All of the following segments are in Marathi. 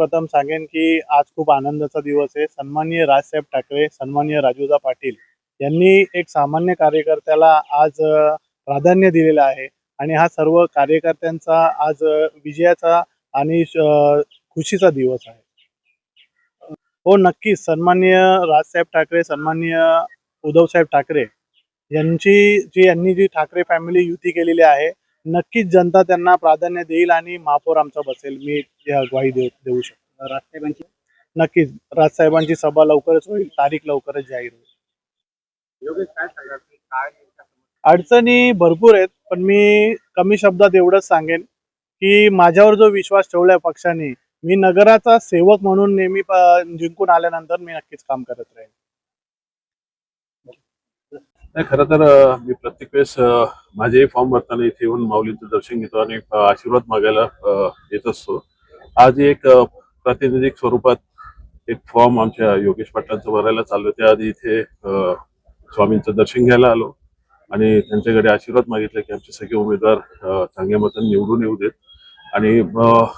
प्रथम सांगेन की आज खूप आनंदाचा दिवस आहे. सन्माननीय राजसाहेब ठाकरे सन्माननीय राजूदा पाटील यांनी एक सामान्य कार्यकर्त्याला आज प्राधान्य दिलेलं आहे आणि हा सर्व कार्यकर्त्यांचा आज विजयाचा आणि खुशीचा दिवस आहे. हो नक्कीच. सन्मान्य राजसाहेब ठाकरे सन्मान्य उद्धवसाहेब ठाकरे यांची जी यांनी जी ठाकरे फॅमिली युती केलेली आहे नक्कीच जनता त्यांना प्राधान्य देईल आणि महापौर आमचा बसेल. मी ग्वाही देऊ देऊ शकतो. राजसाहेबांची. नक्कीच राजसाहेबांची सभा लवकरच होईल तारीख लवकरच जाहीर होईल. अडचणी भरपूर आहेत पण मी कमी शब्दात एवढंच सांगेन की माझ्यावर जो विश्वास ठेवलाय पक्षाने मी नगराचा सेवक म्हणून नेहमी जिंकून आल्यानंतर मी नक्कीच काम करत राहीन. नाही खरं तर मी प्रत्येक वेळेस अं, माझेही फॉर्म भरताना इथे येऊन माऊलींचं दर्शन घेतो आणि आशीर्वाद मागायला येत असतो. आज एक प्रातिनिधिक स्वरूपात एक फॉर्म आमच्या योगेश पाटलांचं भरायला चाललो त्याआधी इथे स्वामींचं दर्शन घ्यायला आलो आणि त्यांच्याकडे आशीर्वाद मागितले की आमचे सगळे उमेदवार चांगल्या मतांनी निवडून येऊ देत. आणि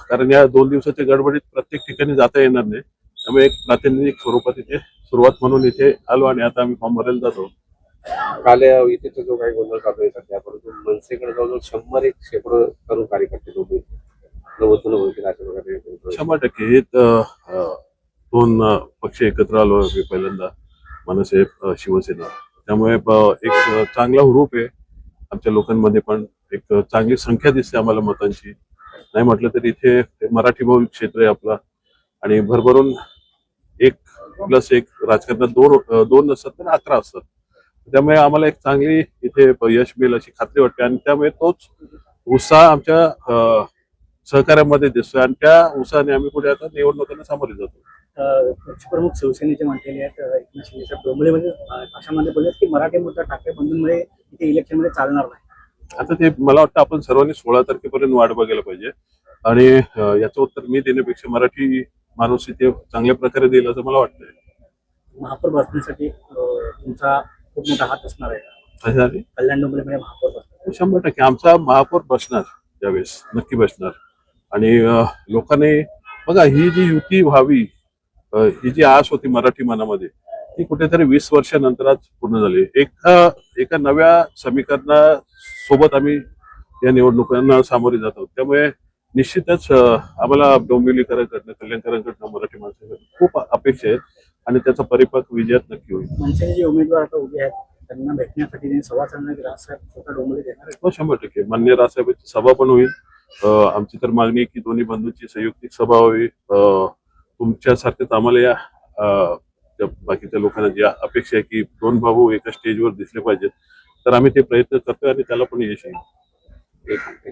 कारण या दोन दिवसाच्या गडबडीत प्रत्येक ठिकाणी जाता येणार नाही. त्यामुळे एक प्रातिनिधिक स्वरूपात इथे सुरुवात म्हणून इथे आलो आणि आता आम्ही फॉर्म भरायला जातो. काल इथे जो काही गोंधळ चालू आहे सध्या परंतु मनसेकडे जवळजवळ शंभर एक शेकडो तरुण कार्यकर्ते उभे आहेत. नवतून होतील अशा प्रकारे शंभर टक्के. हे दोन पक्ष एकत्र आलो मी पहिल्यांदा मनसे शिवसेना. त्यामुळे एक चांगला रूप आहे. आमच्या लोकांमध्ये पण एक चांगली संख्या दिसते आम्हाला मतांची. नाही म्हटलं तरी इथे मराठी बहुल क्षेत्र आहे आपला. आणि भरभरून एक प्लस एक राजकारणात दोन दोन नसतात तर अकरा असतात. त्यामुळे आम्हाला एक चांगली इथे यश मिळेल अशी खात्री वाटते. आणि त्यामुळे तोच उत्साह आमच्या सहकार्यामध्ये दिसतोय आणि त्या उत्साहाने आम्ही पुढे आता निवडणुकांना सामोरे जातो. पक्षप्रमुख शिवसेनेचे म्हटलेले आहेत एकनाथ शिंदे साहेब. डोंबळेमध्ये अं, भाषणामध्ये बोलले की मराठी मुद्दा ठाकरे बंधूंमुळे इथे इलेक्शनमध्ये चालणार नाही. आता ते मला वाटतं आपण सर्वांनी सोळा तारखेपर्यंत वाट बघायला पाहिजे. आणि अं, याचं उत्तर मी देण्यापेक्षा मराठी माणूस इथे चांगल्या प्रकारे देईल असं मला वाटतंय. महापौर बसण्यासाठी अं, तुमचा खूप मोठा हात असणार आहे. कल्याण डोंबळेमध्ये महापौर बसणार शंभर टक्के. आमचा महापौर बसणार त्यावेळेस नक्की बसणार. आणि लोकांनी बघा ही जी युती व्हावी ही जी आस होती मराठी मनामध्ये ती कुठेतरी वीस वर्षानंतर आज पूर्ण झाली. एका एका नव्या समीकरणासोबत आम्ही या निवडणुकांना सामोरे जात आहोत. त्यामुळे निश्चितच आम्हाला डोंबिवलीकरांकडनं कल्याणकरांकडनं मराठी माणसाकडनं खूप अपेक्षा आहेत आणि त्याचा परिपक्व विजयात नक्की होईल. मनसेचे जे उमेदवार आता उभे आहेत त्यांना भेटण्यासाठी संवाद साधण्यासाठी राजसाहेब स्वतः डोंबळे देणार हो शंभर टक्के. मान्य राजसाहेबांची सभा पण होईल. आमची तर मागणी आहे की दोन्ही बंधूंची संयुक्तिक सभा व्हावी. तुमच्यासारखेच आम्हाला या बाकीच्या लोकांना जी अपेक्षा आहे की दोन भाऊ एका स्टेजवर दिसले पाहिजेत तर आम्ही ते प्रयत्न करतोय आणि त्याला पण यश येईल.